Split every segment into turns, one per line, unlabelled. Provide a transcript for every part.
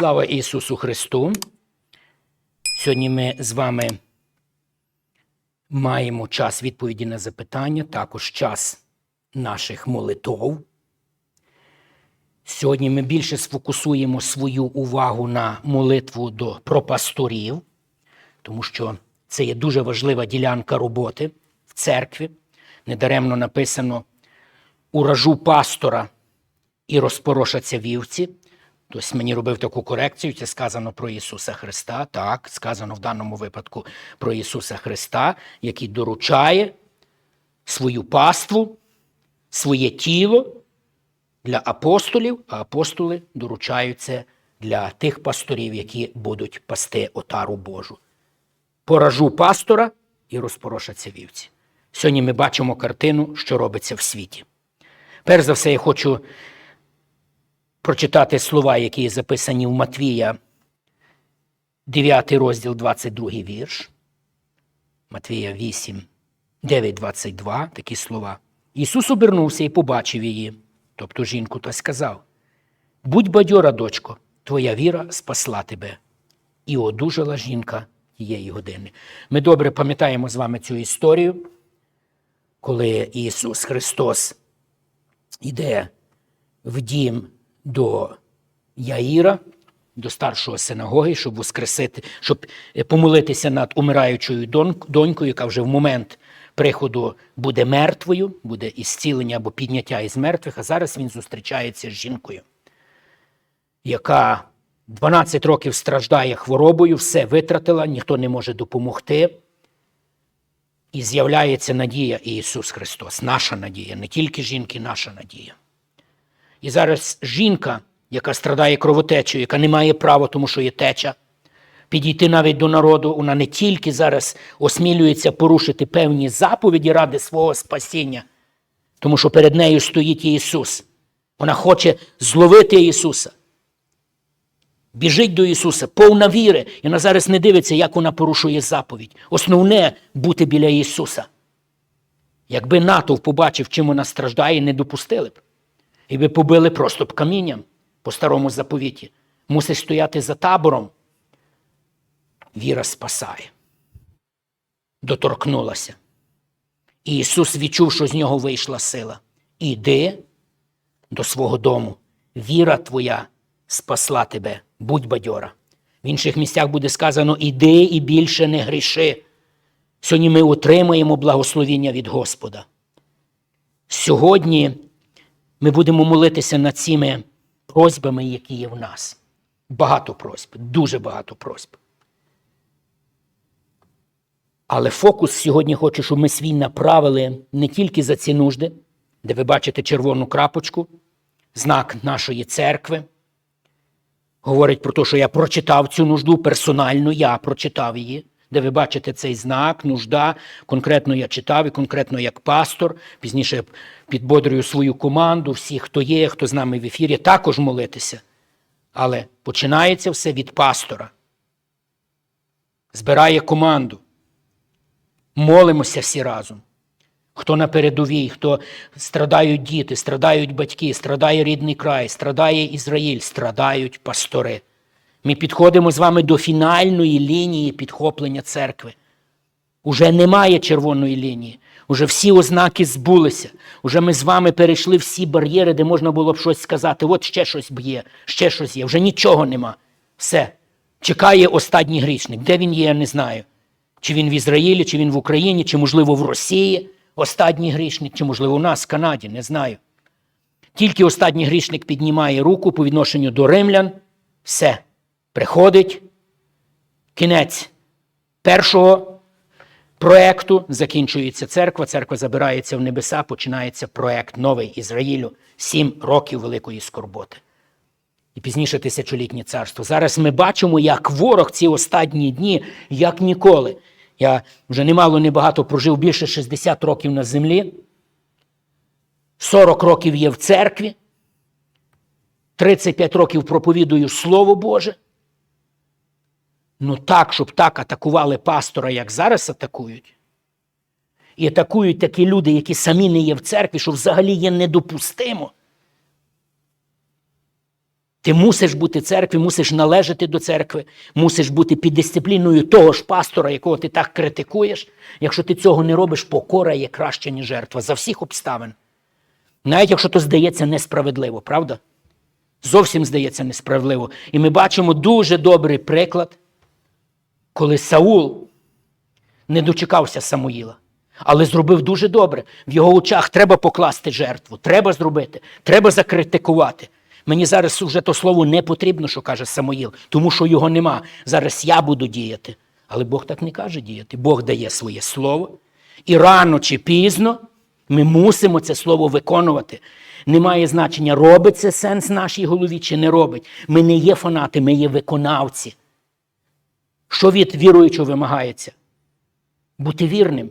Слава Ісусу Христу! Сьогодні ми з вами маємо час відповіді на запитання, також час наших молитов. Сьогодні ми більше сфокусуємо свою увагу на молитву до про пасторів, тому що це є дуже важлива ділянка роботи в церкві. Недаремно написано уражу пастора і розпорошаться вівці. Хтось мені робив таку корекцію, це сказано про Ісуса Христа. Так, сказано в даному випадку про Ісуса Христа, який доручає свою паству, своє тіло для апостолів, а апостоли доручають це для тих пасторів, які будуть пасти отару Божу. Поражу пастора і розпорошаться вівці. Сьогодні ми бачимо картину, що робиться в світі. Перш за все, я хочу прочитати слова, які записані в Матвія, 9 розділ, 22 вірш. Матвія 8, 9, 22, такі слова. Ісус обернувся і побачив її, тобто жінку, та сказав: Будь бадьора, дочко, твоя віра спасла тебе. І одужала жінка тієї години. Ми добре пам'ятаємо з вами цю історію, коли Ісус Христос йде в дім до Яїра, до старшого синагоги, щоб воскресити, щоб е, помолитися над умираючою донькою, яка вже в момент приходу буде мертвою, буде ісцілення або підняття із мертвих. А зараз він зустрічається з жінкою, яка 12 років страждає хворобою, все витратила, ніхто не може допомогти. І з'являється надія Ісус Христос, наша надія, не тільки жінки, наша надія. І зараз жінка, яка страдає кровотечею, яка не має права, тому що є теча, підійти навіть до народу, вона не тільки зараз осмілюється порушити певні заповіді ради свого спасіння, тому що перед нею стоїть Ісус. Вона хоче зловити Ісуса. Біжить до Ісуса, повна віри. І вона зараз не дивиться, як вона порушує заповідь. Основне бути біля Ісуса. Якби натовп побачив, чим вона страждає, не допустили б. І ви побили просто б камінням по старому заповіті. Мусиш стояти за табором. Віра спасає. Доторкнулася. І Ісус відчув, що з нього вийшла сила. Іди до свого дому. Віра твоя спасла тебе, будь бадьора. В інших місцях буде сказано: іди і більше не гріши. Сьогодні ми отримаємо благословіння від Господа. Сьогодні ми будемо молитися над цими просьбами, які є в нас. Багато просьб, дуже багато просьб. Але фокус сьогодні хочу, щоб ми свій направили не тільки за ці нужди, де ви бачите червону крапочку, знак нашої церкви. Говорить про те, що я прочитав цю нужду, персонально я прочитав її, де ви бачите цей знак, нужда. Конкретно я читав і конкретно як пастор. Пізніше я підбодрюю свою команду, всі, хто є, хто з нами в ефірі, також молитися. Але починається все від пастора. Збирає команду. Молимося всі разом. Хто на передовій, хто страдають діти, страдають батьки, страдає рідний край, страдає Ізраїль, страдають пастори. Ми підходимо з вами до фінальної лінії підхоплення церкви. Уже немає червоної лінії, уже всі ознаки збулися. Уже ми з вами перейшли всі бар'єри, де можна було б щось сказати. От ще щось б'є, ще щось є. Вже нічого нема. Все. Чекає останній грішник. Де він є, я не знаю. Чи він в Ізраїлі, чи він в Україні, чи, можливо, в Росії останній грішник, чи, можливо, у нас в Канаді, не знаю. Тільки останній грішник піднімає руку по відношенню до римлян. Все. Приходить кінець першого проекту, закінчується церква, церква забирається в небеса, починається проект новий Ізраїлю, сім років великої скорботи. І пізніше тисячолітнє царство. Зараз ми бачимо, як ворог ці останні дні, як ніколи. Я вже немало небагато прожив більше 60 років на землі. 40 років є в церкві. 35 років проповідую Слово Боже. Ну так, щоб так атакували пастора, як зараз атакують. І атакують такі люди, які самі не є в церкві, що взагалі є недопустимо. Ти мусиш бути церкві, мусиш належати до церкви, мусиш бути під дисципліною того ж пастора, якого ти так критикуєш. Якщо ти цього не робиш, покора є краще, ніж жертва за всіх обставин. Навіть якщо то здається несправедливо, правда? Зовсім здається несправедливо. І ми бачимо дуже добрий приклад, коли Саул не дочекався Самуїла, але зробив дуже добре. В його очах треба покласти жертву, треба зробити, треба закритикувати. Мені зараз вже то слово не потрібно, що каже Самуїл, тому що його нема. Зараз я буду діяти. Але Бог так не каже діяти. Бог дає своє слово. І рано чи пізно ми мусимо це слово виконувати. Немає значення, робить це сенс в нашій голові чи не робить. Ми не є фанати, ми є виконавці. Що від віруючого вимагається? Бути вірним.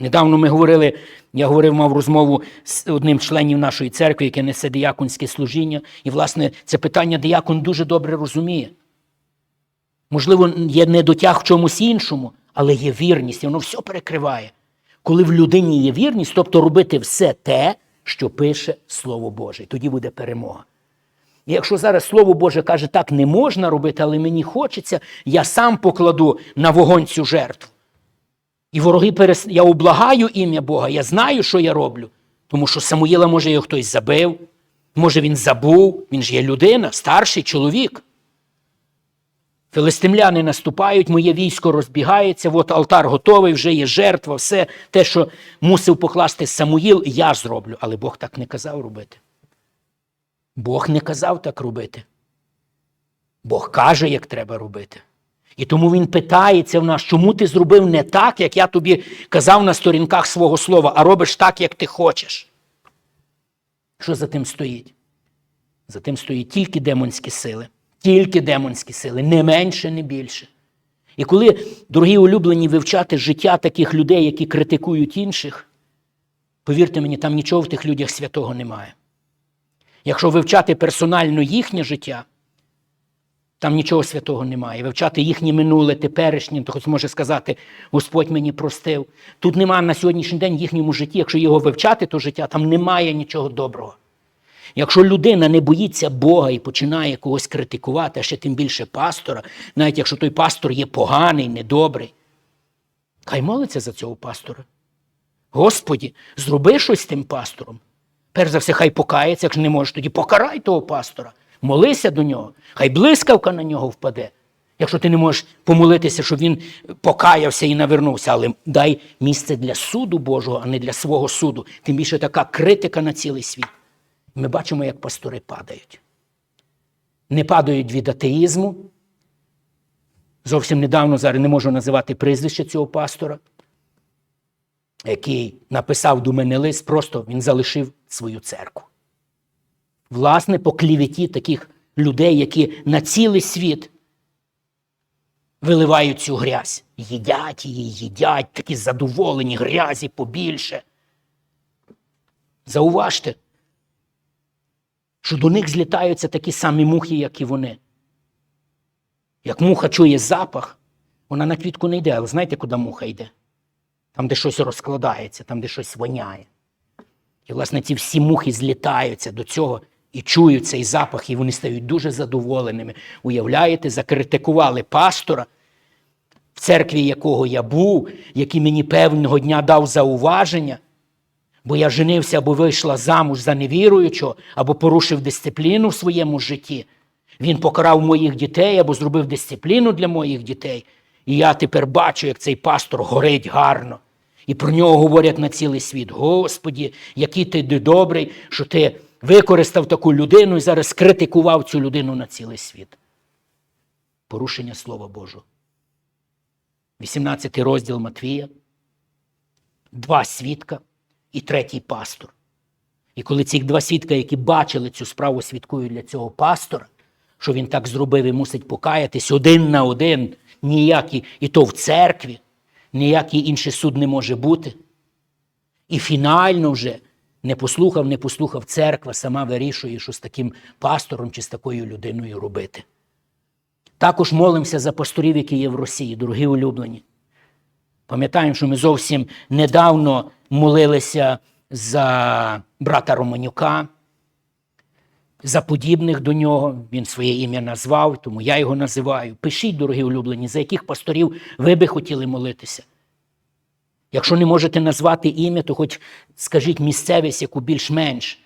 Недавно ми говорили, я говорив, мав розмову з одним членів нашої церкви, яке несе дияконське служіння. І, власне, це питання диякон дуже добре розуміє. Можливо, є недотяг в чомусь іншому, але є вірність, і воно все перекриває. Коли в людині є вірність, тобто робити все те, що пише Слово Боже, тоді буде перемога. Якщо зараз Слово Боже каже, так не можна робити, але мені хочеться, я сам покладу на вогонь цю жертву. І вороги перес... я облагаю ім'я Бога, я знаю, що я роблю. Тому що Самуїла, може, його хтось забив, може, він забув, він ж є людина, старший чоловік. Филистимляни наступають, моє військо розбігається, от алтар готовий, вже є жертва, все те, що мусив покласти Самуїл, я зроблю. Але Бог так не казав робити. Бог не казав так робити. Бог каже, як треба робити. І тому він питається в нас, чому ти зробив не так, як я тобі казав на сторінках свого слова, а робиш так, як ти хочеш. Що за тим стоїть? За тим стоїть тільки демонські сили. Тільки демонські сили, не менше, не більше. І коли, дорогі улюблені, вивчати життя таких людей, які критикують інших, повірте мені, там нічого в тих людях святого немає. Якщо вивчати персонально їхнє життя, там нічого святого немає. Вивчати їхнє минуле, теперішнє, то хтось може сказати, Господь мені простив. Тут немає на сьогоднішній день їхньому житті, якщо його вивчати, то життя, там немає нічого доброго. Якщо людина не боїться Бога і починає когось критикувати, а ще тим більше пастора, навіть якщо той пастор є поганий, недобрий, хай молиться за цього пастора. Господі, зроби щось з тим пастором. Перш за все, хай покається, якщо не можеш, тоді покарай того пастора. Молися до нього, хай блискавка на нього впаде. Якщо ти не можеш помолитися, щоб він покаявся і навернувся, але дай місце для суду Божого, а не для свого суду. Тим більше така критика на цілий світ. Ми бачимо, як пастори падають. Не падають від атеїзму. Зовсім недавно зараз не можу називати прізвище цього пастора, який написав до мене лист, просто він залишив свою церкву. Власне, по кліветі таких людей, які на цілий світ виливають цю грязь. Їдять її, їдять, такі задоволені, грязі побільше. Зауважте, що до них злітаються такі самі мухи, як і вони. Як муха чує запах, вона на квітку не йде, але знаєте, куди муха йде? Там, де щось розкладається, там, де щось воняє. І, власне, ці всі мухи злітаються до цього і чують цей запах, і вони стають дуже задоволеними. Уявляєте, закритикували пастора, в церкві якого я був, який мені певного дня дав зауваження, бо я женився або вийшла замуж за невіруючого, або порушив дисципліну в своєму житті. Він покарав моїх дітей або зробив дисципліну для моїх дітей. І я тепер бачу, як цей пастор горить гарно. І про нього говорять на цілий світ. Господі, який ти добрий, що ти використав таку людину і зараз критикував цю людину на цілий світ. Порушення Слова Божого. 18 розділ Матвія, два свідка і третій пастор. І коли ці два свідка, які бачили цю справу, свідкують для цього пастора, що він так зробив і мусить покаятись один на один, ніякий, і то в церкві, ніякий інший суд не може бути. І фінально вже не послухав, не послухав церква, сама вирішує, що з таким пастором чи з такою людиною робити. Також молимося за пасторів, які є в Росії, дорогі улюблені. Пам'ятаємо, що ми зовсім недавно молилися за брата Романюка. За подібних до нього. Він своє ім'я назвав, тому я його називаю. Пишіть, дорогі улюблені, за яких пасторів ви би хотіли молитися. Якщо не можете назвати ім'я, то хоч скажіть місцевість, яку більш-менш.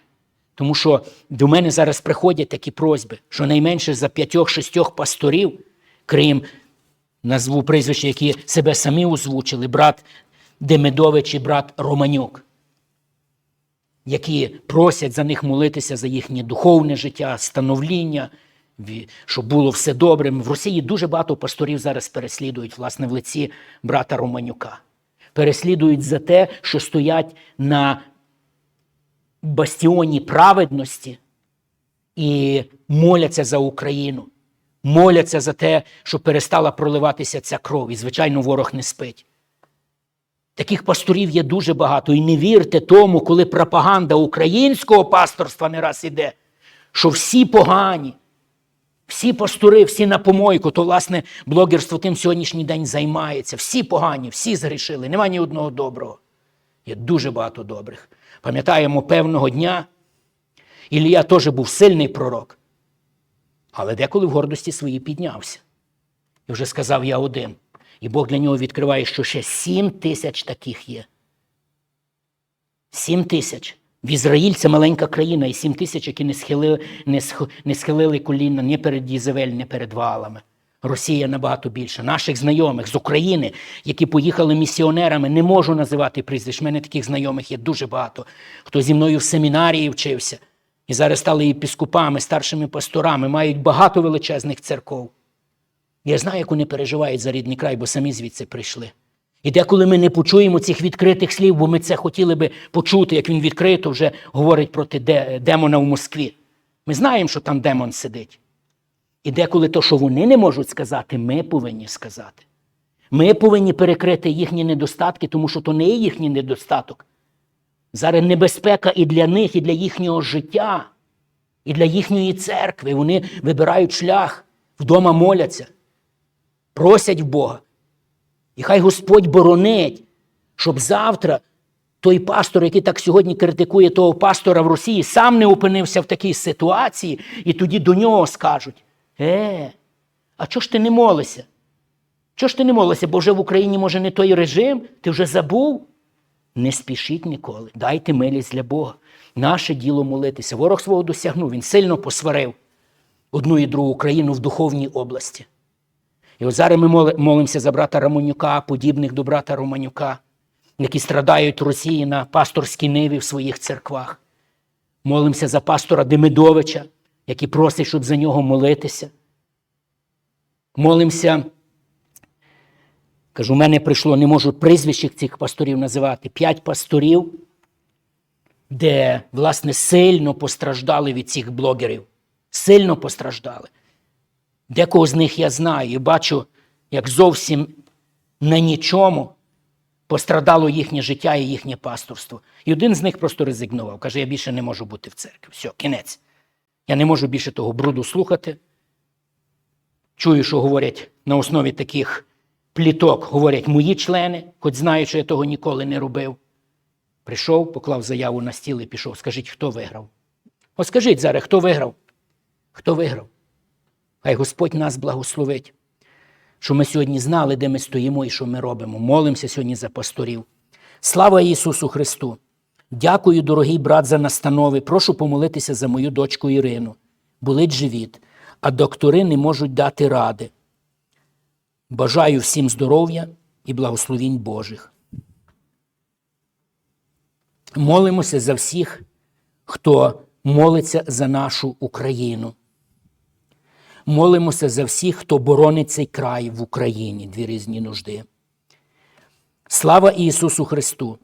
Тому що до мене зараз приходять такі просьби, що найменше за п'ятьох-шістьох пасторів, крім назву прізвища, які себе самі озвучили, брат Демидович і брат Романюк, які просять за них молитися за їхнє духовне життя, становління, щоб було все добре. В Росії дуже багато пасторів зараз переслідують, власне, в лиці брата Романюка. Переслідують за те, що стоять на бастіоні праведності і моляться за Україну, моляться за те, щоб перестала проливатися ця кров. І, звичайно, ворог не спить. Таких пасторів є дуже багато. І не вірте тому, коли пропаганда українського пасторства не раз іде, що всі погані, всі пастори, всі на помойку, то, власне, блогерство тим сьогоднішній день займається. Всі погані, всі згрішили, нема ні одного доброго. Є дуже багато добрих. Пам'ятаємо певного дня, Ілія теж був сильний пророк, але деколи в гордості своїй піднявся. І вже сказав я один. І Бог для нього відкриває, що ще сім тисяч таких є. Сім тисяч. В Ізраїль це маленька країна, і сім тисяч, які не схилили, не, сх- не схилили коліна ні перед Єзевель, ні перед Ваалами. Росія набагато більше. Наших знайомих з України, які поїхали місіонерами, не можу називати прізвищ. У мене таких знайомих є дуже багато. Хто зі мною в семінарії вчився, і зараз стали єпіскопами, старшими пасторами, мають багато величезних церков. Я знаю, як вони переживають за рідний край, бо самі звідси прийшли. І деколи ми не почуємо цих відкритих слів, бо ми це хотіли би почути, як він відкрито вже говорить проти демона в Москві. Ми знаємо, що там демон сидить. І деколи то, що вони не можуть сказати, ми повинні сказати. Ми повинні перекрити їхні недостатки, тому що то не є їхній недостаток. Зараз небезпека і для них, і для їхнього життя, і для їхньої церкви. Вони вибирають шлях, вдома моляться, просять в Бога. І хай Господь боронить, щоб завтра той пастор, який так сьогодні критикує того пастора в Росії, сам не опинився в такій ситуації, і тоді до нього скажуть: Е, а чого ж ти не молишся? Чого ж ти не молишся? Бо вже в Україні може не той режим, ти вже забув? Не спішіть ніколи. Дайте милість для Бога. Наше діло молитися. Ворог свого досягнув, він сильно посварив одну і другу країну в духовній області. І от зараз ми моли- молимося за брата Романюка, подібних до брата Романюка, які страдають в Росії на пасторській ниві в своїх церквах. Молимося за пастора Демидовича, який просить, щоб за нього молитися. Молимося. Кажу, у мене прийшло, не можу прізвищ цих пасторів називати. П'ять пасторів, де, власне, сильно постраждали від цих блогерів. Сильно постраждали. Декого з них я знаю і бачу, як зовсім на нічому пострадало їхнє життя і їхнє пасторство. І один з них просто резигнував. Каже, я більше не можу бути в церкві. Все, кінець. Я не можу більше того бруду слухати. Чую, що говорять на основі таких пліток, говорять мої члени, хоч знають, що я того ніколи не робив. Прийшов, поклав заяву на стіл і пішов. Скажіть, хто виграв? От скажіть зараз, хто виграв? Хто виграв? Хай Господь нас благословить, що ми сьогодні знали, де ми стоїмо і що ми робимо. Молимося сьогодні за пасторів. Слава Ісусу Христу! Дякую, дорогий брат, за настанови. Прошу помолитися за мою дочку Ірину. Болить живіт, а доктори не можуть дати ради. Бажаю всім здоров'я і благословінь Божих. Молимося за всіх, хто молиться за нашу Україну. Молимося за всіх, хто боронить цей край в Україні, дві різні нужди. Слава Ісусу Христу!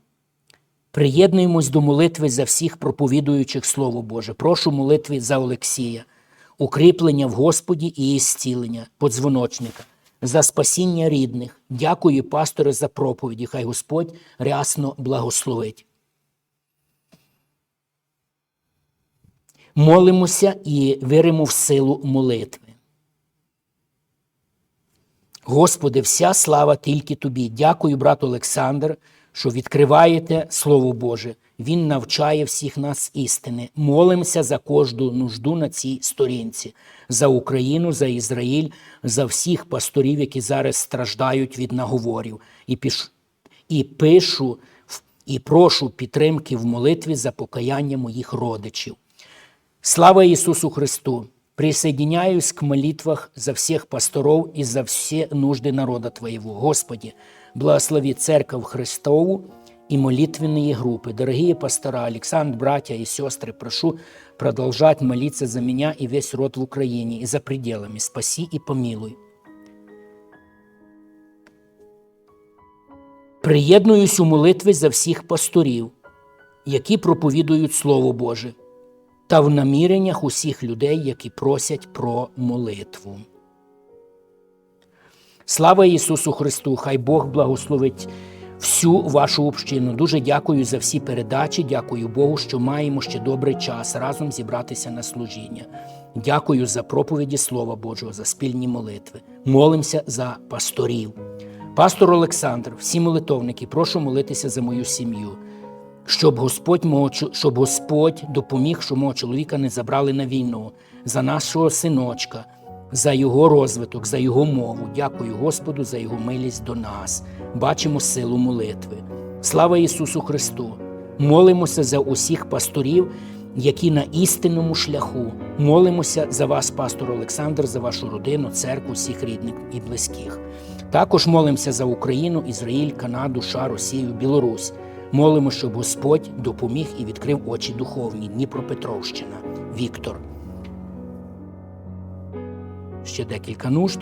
Приєднуємось до молитви за всіх проповідуючих Слово Боже. Прошу молитви за Олексія, укріплення в Господі і зцілення, подзвоночника, за спасіння рідних. Дякую, пасторе, за проповіді. Хай Господь рясно благословить. Молимося і віримо в силу молитви. Господи, вся слава тільки Тобі. Дякую, брат Олександр, що відкриваєте Слово Боже Він навчає всіх нас істини. Молимося за кожну нужду на цій сторінці, за Україну, за Ізраїль, за всіх пасторів, які зараз страждають від наговорів. І, піш... і пишу і прошу підтримки в молитві за покаяння моїх родичів. Слава Ісусу Христу! Присоединяюсь к молитвах за всех пасторов и за все нужды народа Твоего. Господи, благослови Церковь Христову и молитвенные группы. Дорогие пастора, Александр, братья и сестры, прошу продолжать молиться за меня и весь род в Украине и за пределами. Спаси и помилуй. Приєднуюсь у молитві за всіх пасторів, які проповідують Слово Боже та в наміреннях усіх людей, які просять про молитву. Слава Ісусу Христу! Хай Бог благословить всю вашу общину. Дуже дякую за всі передачі. Дякую Богу, що маємо ще добрий час разом зібратися на служіння. Дякую за проповіді Слова Божого, за спільні молитви. Молимося за пасторів. Пастор Олександр, всі молитовники, прошу молитися за мою сім'ю щоб Господь мого, щоб Господь допоміг, щоб мого чоловіка не забрали на війну, за нашого синочка, за його розвиток, за його мову. Дякую Господу за його милість до нас. Бачимо силу молитви. Слава Ісусу Христу! Молимося за усіх пасторів, які на істинному шляху. Молимося за вас, пастор Олександр, за вашу родину, церкву, всіх рідних і близьких. Також молимося за Україну, Ізраїль, Канаду, США, Росію, Білорусь. Молимо, щоб Господь допоміг і відкрив очі духовні. Дніпропетровщина. Віктор. Ще декілька нужд.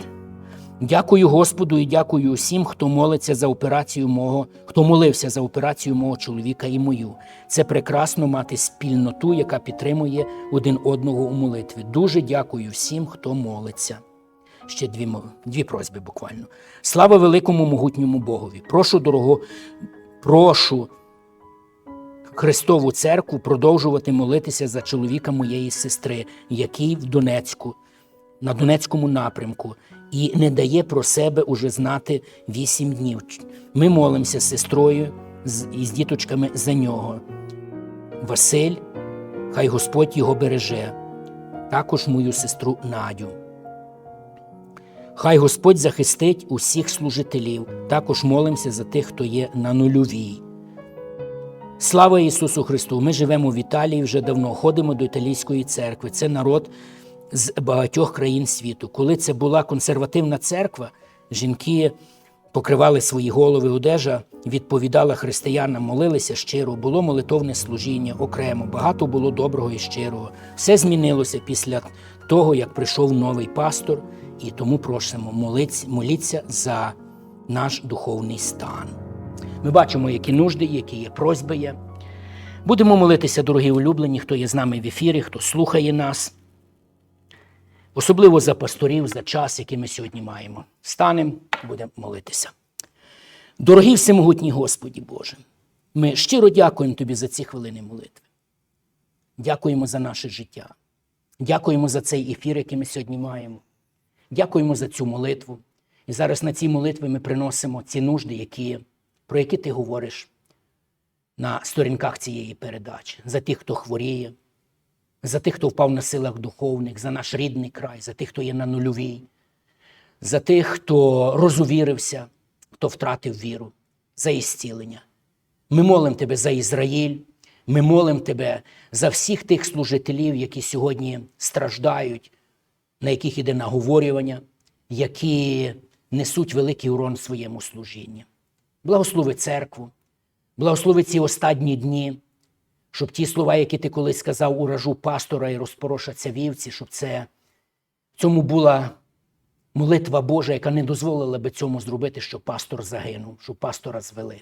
Дякую Господу і дякую усім, хто молиться за операцію мого, хто молився за операцію мого чоловіка і мою. Це прекрасно мати спільноту, яка підтримує один одного у молитві. Дуже дякую всім, хто молиться. Ще дві, дві просьби буквально. Слава великому могутньому Богові. Прошу дорого, прошу Христову церкву продовжувати молитися за чоловіка моєї сестри, який в Донецьку, на Донецькому напрямку, і не дає про себе уже знати вісім днів. Ми молимося з сестрою і з діточками за нього. Василь, хай Господь його береже, також мою сестру Надю. Хай Господь захистить усіх служителів. Також молимося за тих, хто є на нульовій. Слава Ісусу Христу! Ми живемо в Італії вже давно, ходимо до італійської церкви. Це народ з багатьох країн світу. Коли це була консервативна церква, жінки покривали свої голови одежа, відповідала християнам, молилися щиро, було молитовне служіння окремо, багато було доброго і щирого. Все змінилося після того, як прийшов новий пастор, і тому просимо молиться, моліться за наш духовний стан. Ми бачимо, які нужди, які є просьби є. Будемо молитися, дорогі улюблені, хто є з нами в ефірі, хто слухає нас. Особливо за пасторів, за час, який ми сьогодні маємо. Станемо, будемо молитися. Дорогий всемогутній Господі Боже, ми щиро дякуємо Тобі за ці хвилини молитви. Дякуємо за наше життя. Дякуємо за цей ефір, який ми сьогодні маємо. Дякуємо за цю молитву. І зараз на цій молитві ми приносимо ці нужди, які, про які ти говориш на сторінках цієї передачі, за тих, хто хворіє, за тих, хто впав на силах духовних, за наш рідний край, за тих, хто є на нульовій, за тих, хто розувірився, хто втратив віру, за ісцілення. Ми молимо Тебе за Ізраїль, ми молимо Тебе за всіх тих служителів, які сьогодні страждають, на яких іде наговорювання, які несуть великий урон своєму служінні. Благослови церкву, благослови ці останні дні, щоб ті слова, які ти колись сказав, уражу пастора і розпорошаться вівці, щоб це в цьому була молитва Божа, яка не дозволила би цьому зробити, щоб пастор загинув, щоб пастора звели.